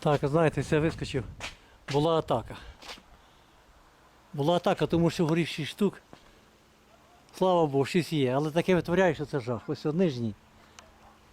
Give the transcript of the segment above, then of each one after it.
Так, знаєте, я вискочив. Була атака. Була атака, тому що горів 6 штук. Слава Богу, 6 є, але таке витворяє, що це жах. Ось нижній.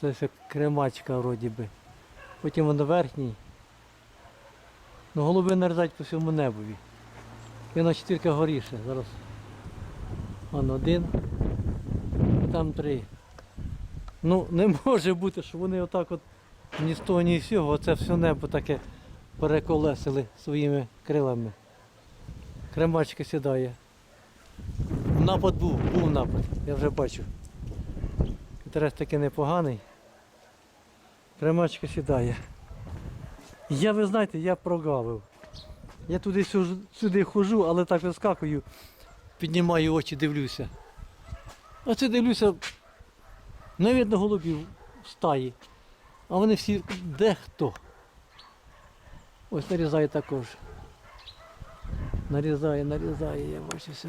Це все кремачка вроді би. Потім воно верхній. Ну голуби нарізають по всьому небові. І на четвірка горіше. Зараз. Вон один. Там три. Ну, не може бути, що вони отак от ні з того, ні з цього, оце все небо таке переколесили своїми крилами. Кремачка сідає. Напад був, був напад, я вже бачу. Інтерес такий непоганий. Кремачка сідає. Я, ви знаєте, я прогавив. Я туди сюди, хожу, але так вискакую, піднімаю очі, дивлюся. А це дивлюся, не видно голубів в стаї. А вони всі дехто. Ось нарізає також. Нарізає, нарізає, я бачу все.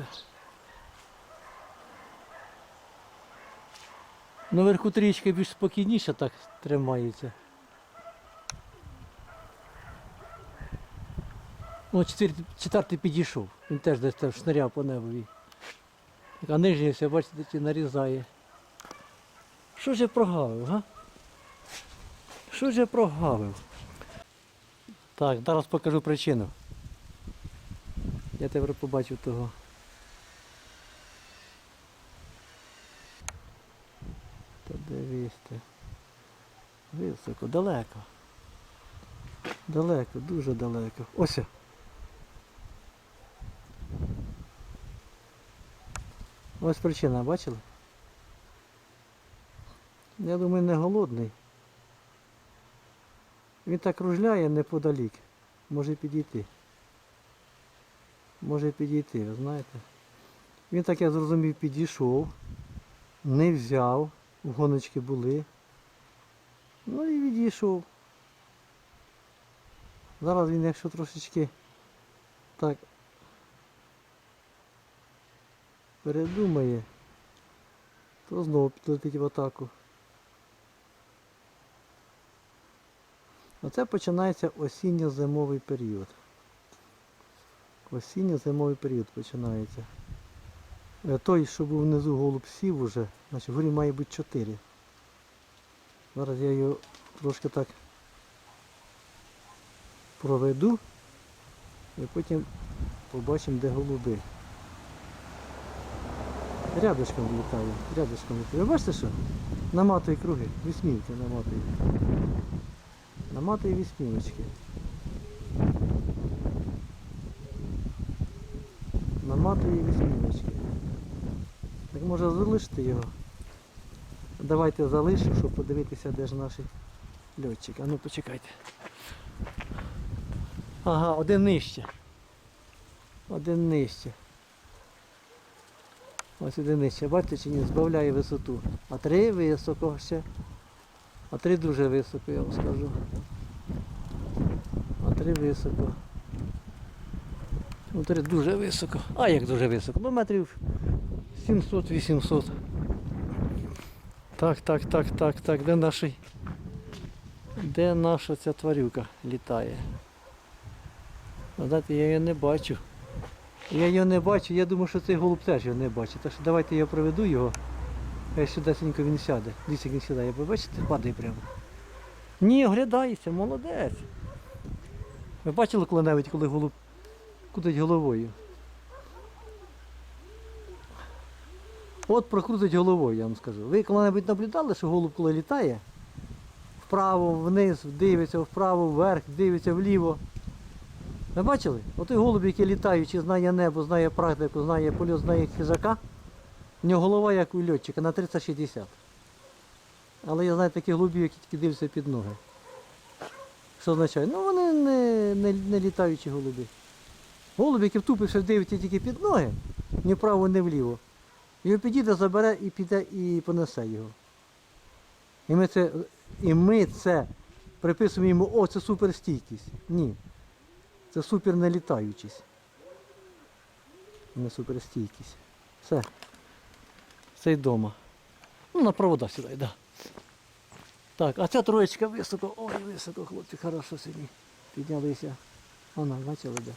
Наверху трішки більш спокійніше так тримається. Ну, четвертий, підійшов. Він теж десь там шниряв по небові. А нижній все, бачите, нарізає. Що ж я прогавив, га? Що ж я прогавив? Так, зараз покажу причину. Я тепер побачив того. Та дивись ти. Високо, далеко. Далеко, дуже далеко. Ось. Ось причина, бачили? Я думаю, не голодний. Він так кружляє неподалік. Може підійти. Може підійти, ви знаєте. Він так, я зрозумів, підійшов, не взяв, гоночки були. Ну і відійшов. Зараз він якщо трошечки так передумає, то знову підлетить в атаку. Оце починається осінньо-зимовий період. Осінньо-зимовий період починається. Е, Той, що був внизу голуб сів уже, значить горі має бути 4. Зараз я його трошки так проведу і потім побачимо, де голуби. Рядочком літає, рядочком літає. Ви бачите що? Наматує круги, вісмівки наматує. Наматує вісьміночки. Наматує вісьміночки. Так може залишити його? Давайте залишимо, щоб подивитися, де ж наш льотчик. А ну почекайте. Ага, один нижче. Один нижче. Ось один нижче. Бачите чи ні? Збавляє висоту. А три високо ще. А три дуже високо, я вам скажу. А три високо. Ну, три дуже високо. А як дуже високо? Ну метрів 700-800. Так, так, так, так, так. Де наш? Де наша ця тварюка літає? Знаєте, я її не бачу. Я його не бачу, я думаю, що цей голуб теж його не бачить. Так що давайте я проведу його. Сюдесенько він сяде. Дивіться, він сідає. Ви бачите, падає прямо. Ні, оглядається, молодець. Ви бачили коли-небудь, коли голуб крутить головою? От прокрутить головою, я вам скажу. Ви коли-небудь наблюдали, що голуб коли літає? Вправо, вниз, дивиться вправо, вверх, дивиться вліво. Ви бачили? Отой голуб, який літаючи, знає небо, знає практику, знає польот, знає хижака. У нього голова як у льотчика на 360. Але я знаю таких голубів, які тільки дивляться під ноги. Що означає? Ну вони не, не, не літаючі голуби. Голуб, який втупився, дивиться тільки під ноги, ні вправо, ні вліво. Його підійде, забере і піде і понесе його. І ми це, і ми це приписуємо йому, о, це суперстійкість. Ні. Це супер нелітаючість. Не суперстійкість. Все. Це й дома. Ну, на провода сідай, так. Да. Так, а ця троєчка високо, ой, високо, хлопці, хорошо сьогодні. Піднялися. Вона, бачили, де.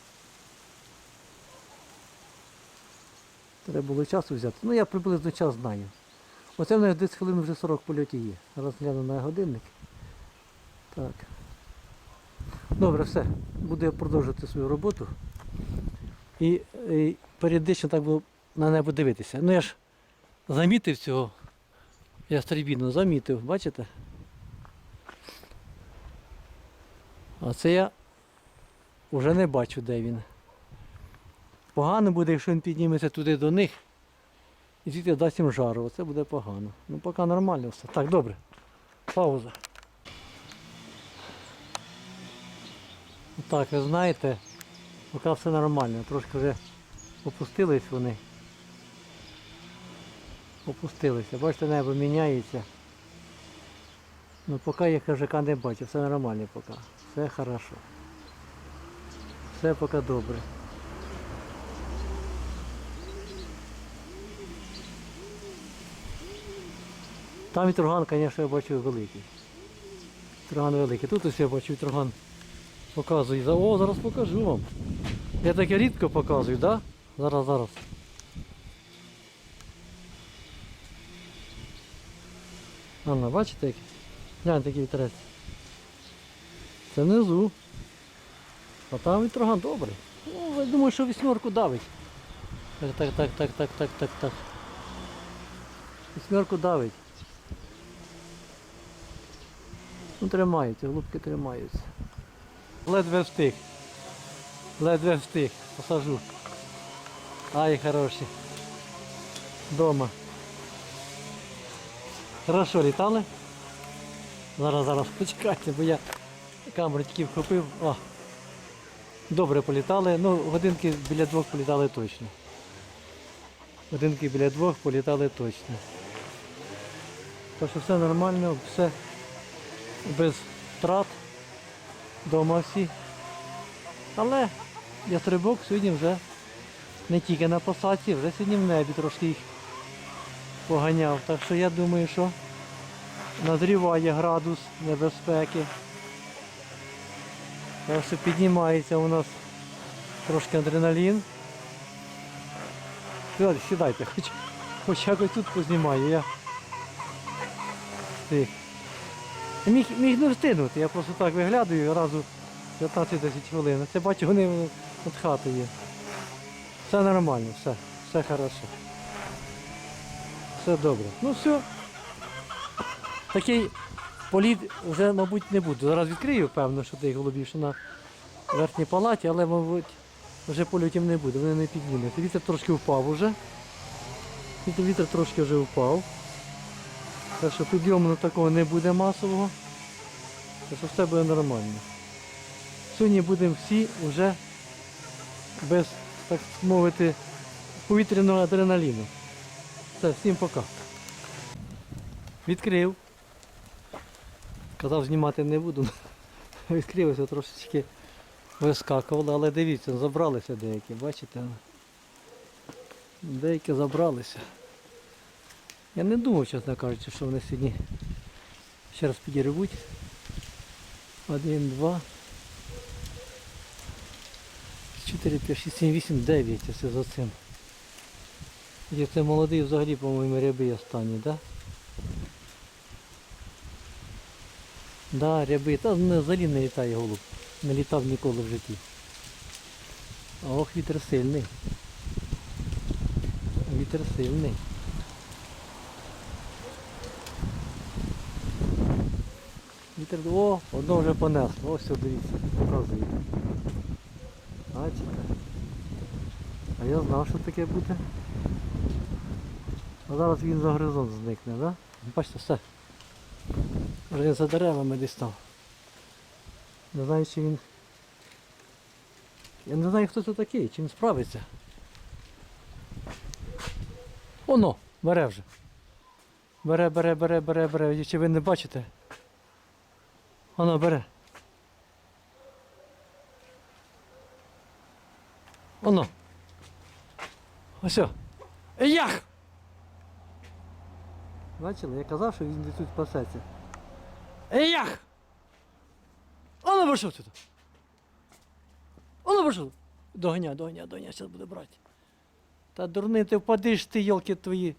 Треба було часу взяти. Ну я приблизно час знаю. Оце в мене десь хвилин вже 40 польотів є. Зараз гляну на годинник. Так. Добре, все. Буду я продовжувати свою роботу. І, і періодично так буду на небо дивитися. Ну я ж замітив цього. Я стрібіну замітив, бачите? А це я вже не бачу, де він. Погано буде, якщо він підніметься туди до них і звідти дасть їм жару. Це буде погано. Ну поки нормально все. Так, добре. Пауза. Так, ви знаєте, поки все нормально. Трошки вже опустились вони. Опустилися. Бачите, небо міняється. Ну поки я хижака не бачу, все нормально поки. Все хорошо. Все поки добре. Там вітроган, звісно, я бачу великий. Вітроган великий. Тут ось я бачу вітроган показую. О, зараз покажу вам. Я таке рідко показую, так? Да? Зараз, зараз. Анна, бачите який? Гляньте який вітерець. Це внизу. А там вітроган добрий. Ну, я думаю, що вісьмерку давить. Так, так, так, так, так, так, так, так. Вісьмерку давить. Ну тримаються, голубки тримаються. Ледве встиг. Ледве встиг. Посажу. Ай, хороші. Дома. Хорошо літали. Зараз, зараз почекайте, бо я камеру тільки вхопив. О. Добре політали. Ну, годинки біля двох політали точно. Годинки біля двох політали точно. Так що все нормально, все без втрат. Дома всі. Але ястрибок сьогодні вже не тільки на посадці, вже сьогодні в небі трошки їх поганяв. Так що я думаю, що назріває градус небезпеки. Так що піднімається у нас трошки адреналін. Сідайте, хоч, хоч якось тут познімаю. Я. Міг, міг не встигнути, я просто так виглядаю разу 15-10 хвилин. Це бачу, вони від хати є. Все нормально, все, все хорошо. Все добре. Ну все. Такий політ вже, мабуть, не буду. Зараз відкрию, певно, що тих голубів, що на верхній палаті, але, мабуть, вже польотів не буде, вони не піднімуться. Вітер трошки впав уже. Вітер, вітер трошки вже впав. Так що підйому такого не буде масового. Так що все буде нормально. Сьогодні будемо всі вже без, так мовити, повітряного адреналіну. Все, всім пока. Відкрив. Казав знімати не буду. Відкрилося трошечки вискакувало, але дивіться, забралися деякі, бачите? Деякі забралися. Я не думав, чесно кажучи, що вони сьогодні ще раз підірвуть. Один, два. Чотири, п'ять, шість, сім, вісім, дев'ять ось за цим. Є це молодий взагалі, по-моєму, ряби останні, так? Да? Да, ряби. Та не, взагалі не літає голуб. Не літав ніколи в житті. Ох, вітер сильний. Вітер сильний. Вітер, о, одно вже понесло. Ось дивіться, показує. Бачите? А я знав, що таке буде. А зараз він за горизонт зникне? Да? Бачите, все. Вже за деревами десь там. Не знаю, чи він. Я не знаю, хто це такий, чи він справиться. Оно, бере вже. Бере, бере, бере, бере, бере. Чи ви не бачите? Воно бере. Воно. Ось. Ях! Бачили, я казав, що він тут пасеться. Еях! А ну пішов сюди. Ну пішов. Доганя, доганя, доганя, зараз буде брати. Та дурний ти впадиш, ти йолки твої.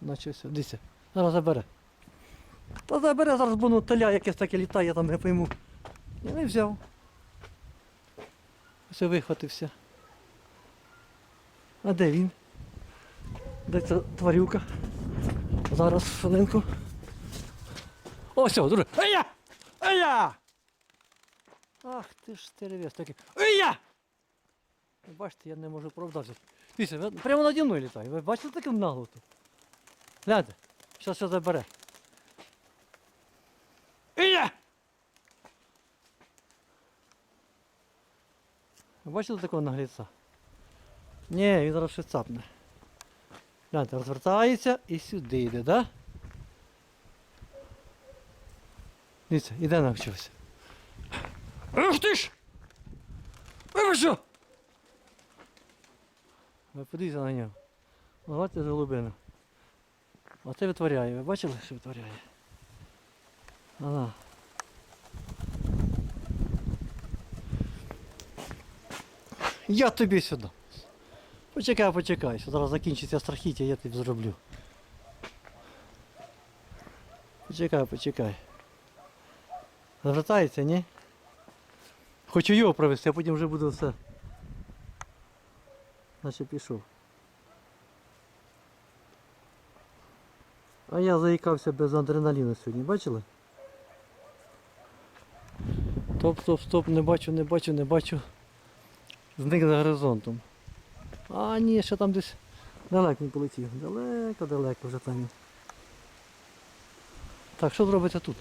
Наче все, дивися, зараз забере. Та забере зараз буну таля якесь таке літає, я там не пойму. Я не взяв. Все вихватився. А де він? Де ця тварюка? Зараз хвилинку. О, все, друже. Ая! Ая! Ах ти ж теревес такий. Ая! Бачите, я не можу правдати. Дивіться, прямо наді мною літає. Ви бачите таку наглоту? Гляньте, зараз все забере. Ия! Ви бачите такого нагліця? Ні, він зараз ще цапне. Гляньте, розвертається і сюди йде, да? Дивіться, іде навчився. Ах ти ж! Ви що? Ви подивіться на нього. Бачите голубину. Оце витворяє. Ви бачили, що витворяє? Ага. Я тобі сюди. Почекай, почекай, зараз закінчиться страхіття, я тобі зроблю. Почекай, почекай. Завертається, ні? Хочу його провести, а потім вже буду все. Наче пішов. А я заїкався без адреналіну сьогодні, бачили? Стоп, стоп, стоп, не бачу, не бачу, не бачу. Зник за горизонтом. А, ні, ще там десь далеко не полетів. Далеко, далеко вже там. Так, що зробиться тут?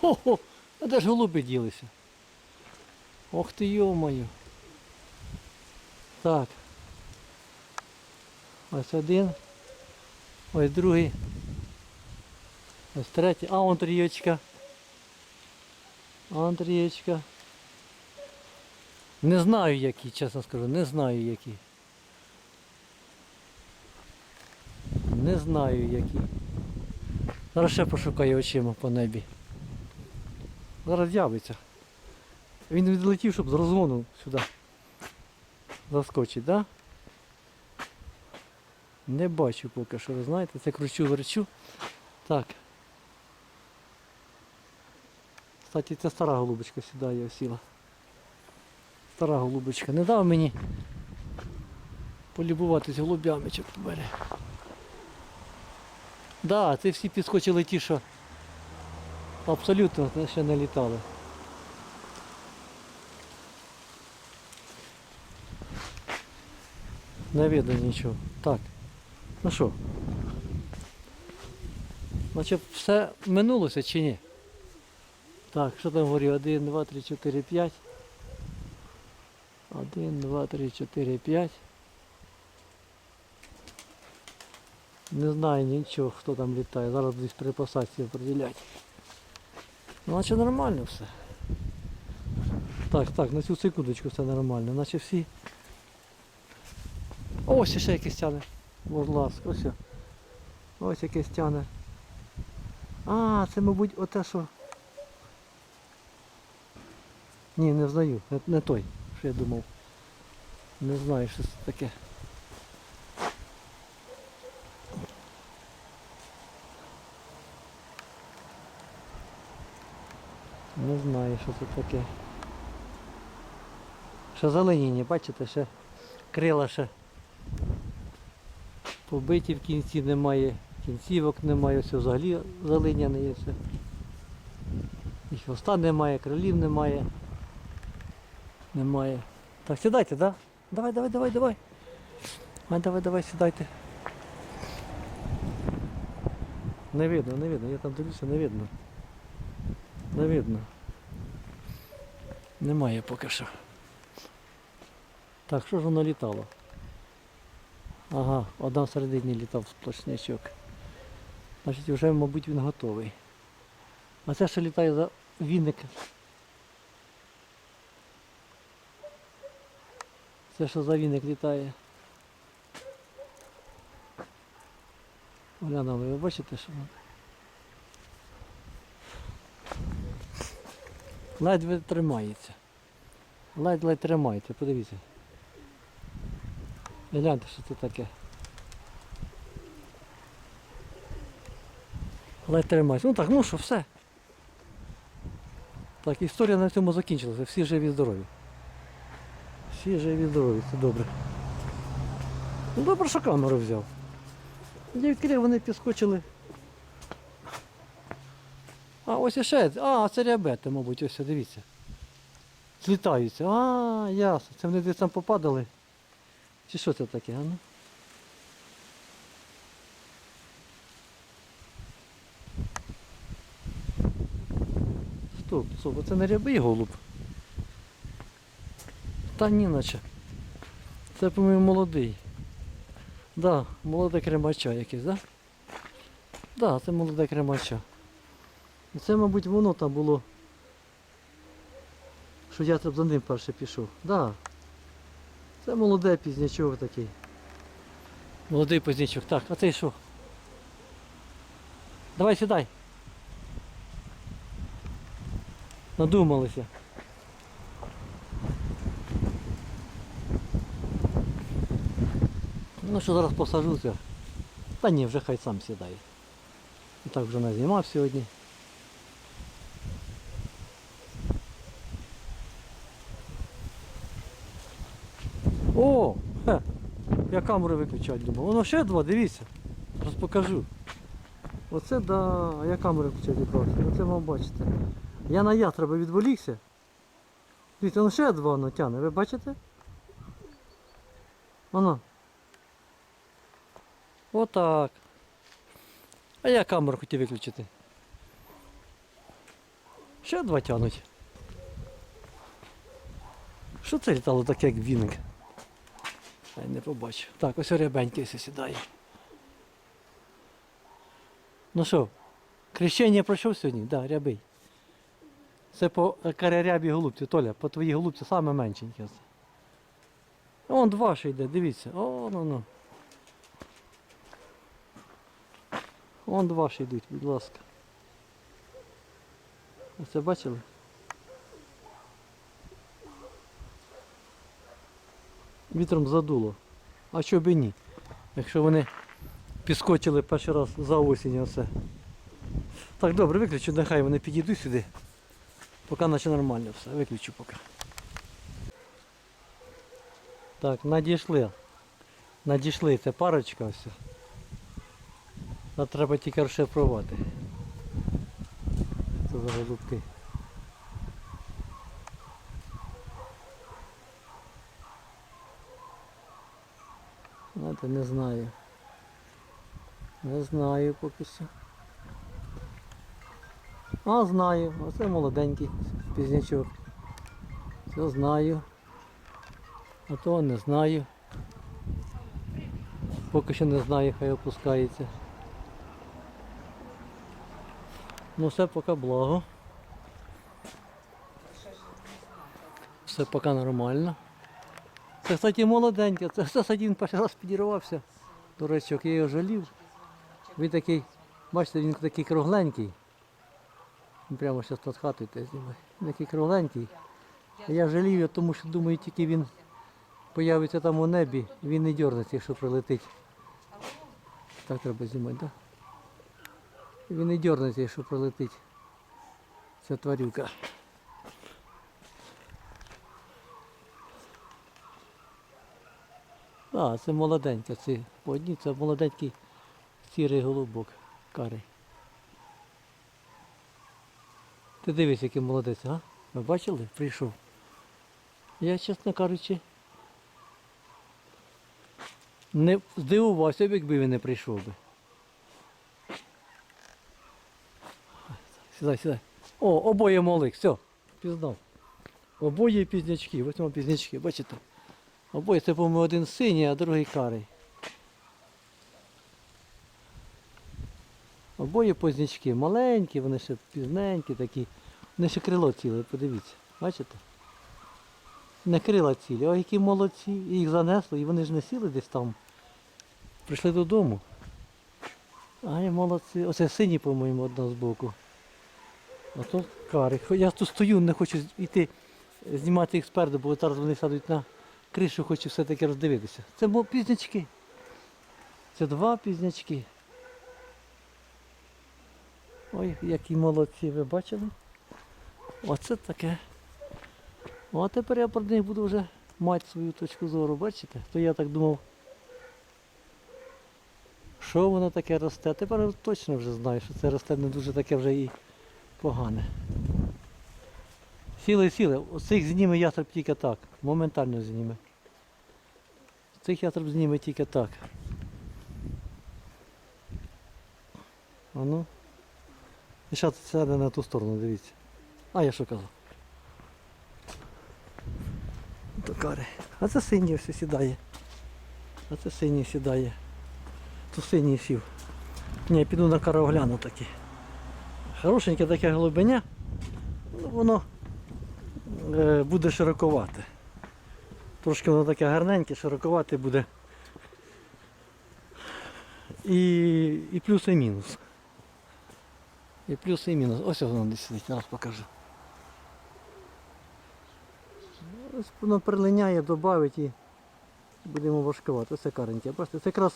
Хо-хо! А де ж голуби ділися? Ох ти йо-моє. Так. Ось один. Ось другий. Ось третій. А, вон трієчка. А, трієчка. Не знаю які, чесно скажу, не знаю які. Не знаю які. Зараз ще пошукаю очима по небі. Зараз з'явиться. Він відлетів, щоб з розгону сюди заскочить, так? Да? Не бачу поки що, ви знаєте, це кручу верчу. Так. Кстати, це стара голубочка сідає сіла. Стара голубочка. Не дав мені полюбуватись голубями, чи бере. Да, це всі підскочили ті, що абсолютно ще не літали. Не видно нічого. Так. Ну що? Значить, все минулося чи ні? Так, що там говорю? 1, 2, 3, 4, 5. 1, 2, 3, 4, 5. Не знаю нічого, хто там літає. Зараз десь при посадці определять. Ну, наче нормально все. Так, так, на цю секундочку все нормально. Наче всі. Ось ще якийсь тяне. Будь ласка, ось. Ось якийсь тяне. А, це, мабуть, оте, що. Ні, не знаю. Не, не той, що я думав. Не знаю, що це таке. Не знаю, що це таке. Ще зелені, бачите, ще крила ще побиті в кінці немає, кінцівок немає, все взагалі залиняне є все. І хвоста немає, крилів немає. Немає. Так, сідайте, да? Давай, давай, давай, давай. А, давай, давай, сідайте. Не видно, не видно, я там дивлюся, не видно. Не видно. Немає поки що. Так, що ж воно літало? Ага, одна всередині літав сплошнячок. Значить, вже, мабуть, він готовий. А це ще літає за віник. Це що за віник літає? Глянули, ви бачите, що? Ледве тримається. Ледь-ледь тримається, подивіться. Гляньте, що це таке. Ледь тримається. Ну так, ну що, все. Так, історія на цьому закінчилася. Всі живі здорові. Всі живі здорові, це добре. Ну добре, що камеру взяв. Відкрив, вони підскочили. А, ось іще. А, це рябети, мабуть, ось дивіться. Злітаються. А, ясно. Це вони десь там попадали. Чи що це таке, а ну? Стоп, стоп, це не рябий голуб. Та ні, наче. Це, по-моєму, молодий. Да, молоде кремача якесь, да? Да, це молоде кремача. Це, мабуть, воно там було. Що я там за ним перше пішов. Да. Це молоде пізнячок такий. Молодий пізнячок. Так, а цей що? Давай сідай. Надумалися. Ну що зараз посажуся. Та ні, вже хай сам сідає. Так вже назнімав сьогодні. О! Хе, я камеру виключати думав. Воно ще два, дивіться. Зараз покажу. Оце да, а я камеру включати зібрався. Оце вам бачите. Я на ястреба відволікся. Дивіться, воно ще два воно тягне, ви бачите? Воно. Отак. А я камеру хотів виключити. Ще два тянуть. Що це літало таке, як віник? Я не побачу. Так, ось рябенький сідає. Ну що, крещення пройшов сьогодні? Так, да, рябий. Це по е, карярябі голубці, Толя, по твоїй голубці саме меншенькі. Вон два ще йде, дивіться. О, ну ну. Вон два ще йдуть, будь ласка. Ви це бачили? Вітром задуло. А що б і ні? Якщо вони підскочили перший раз за осінь оце. Так, добре, виключу, нехай вони підійдуть сюди. Поки наче нормально все, виключу поки. Так, надійшли. Надійшли, це парочка ось. А треба тільки розшифрувати. Це за голубки. Знаєте, не знаю. Не знаю поки що. А, знаю. Оце молоденький пізнячок. Це знаю. А то не знаю. Поки що не знаю, хай опускається. Ну все поки благо. Все поки нормально. Це, кстати, молоденьке. Це, кстати, він перший раз підірвався. Речі, я його жалів. Він такий, бачите, він такий кругленький. Він прямо зараз над хатою те знімає. Він такий кругленький. Я жалів його, тому що думаю, тільки він появиться там у небі, він не дернеться, якщо прилетить. Так треба знімати, так? Да? Він не дернеться, якщо прилетить. Ця тварюка. А, це молоденька, це по одній, це молоденький сірий голубок, карий. Ти дивись, який молодець, а? Ви бачили? Прийшов. Я, чесно кажучи, не здивувався, б, якби він не прийшов би. Сідай, сідай. О, обоє молик, все, пізнав. Обоє пізнячки, ось вам пізнячки, бачите? Обоє це, по-моєму, один синій, а другий карий. Обоє познячки маленькі, вони ще пізненькі такі. Вони ще крило ціле, подивіться. Бачите? Не крила цілі, а які молодці. Їх занесло, і вони ж не сіли десь там. Прийшли додому. Ай, молодці. Оце синій, по-моєму, одна з боку. Тут карик. Я тут стою, не хочу йти знімати їх спереду, бо зараз вони сядуть на кришу, хочу все-таки роздивитися. Це пізнячки. Це два пізнячки. Ой, які молодці, ви бачили? Оце таке. Ну, а тепер я про них буду вже мати свою точку зору, бачите? То я так думав, що воно таке росте. Тепер точно вже знаю, що це росте не дуже таке вже і погане. Сіли, сіли. Оцих зніме ястреб тільки так. Моментально зніме. Цих ястреб зніме тільки так. А ну. І ще сяде на ту сторону, дивіться. А я що казав? Токари. А це синій все сідає. А це синій сідає. Тут синій сів. Ні, піду на кару огляну таки. Хорошеньке таке голубеня. Ну, воно е, буде широковате. Трошки воно таке гарненьке, широковате буде. І, і плюс і мінус. І плюс і мінус. Ось воно десь сидить, зараз покажу. Ось воно прилиняє, додавить і будемо важкувати. Оце кареньке. Бачите, це якраз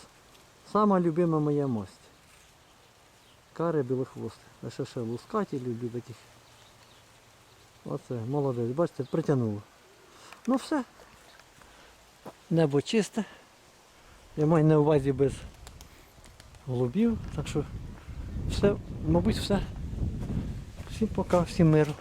сама любима моя масть. Кари білохвости. А ще ще лускаті люблю таких. Оце, молодець, бачите, притягнуло. Ну все. Небо чисте. Я маю на увазі без голубів, так що все, мабуть, все. Всім пока, всім миру.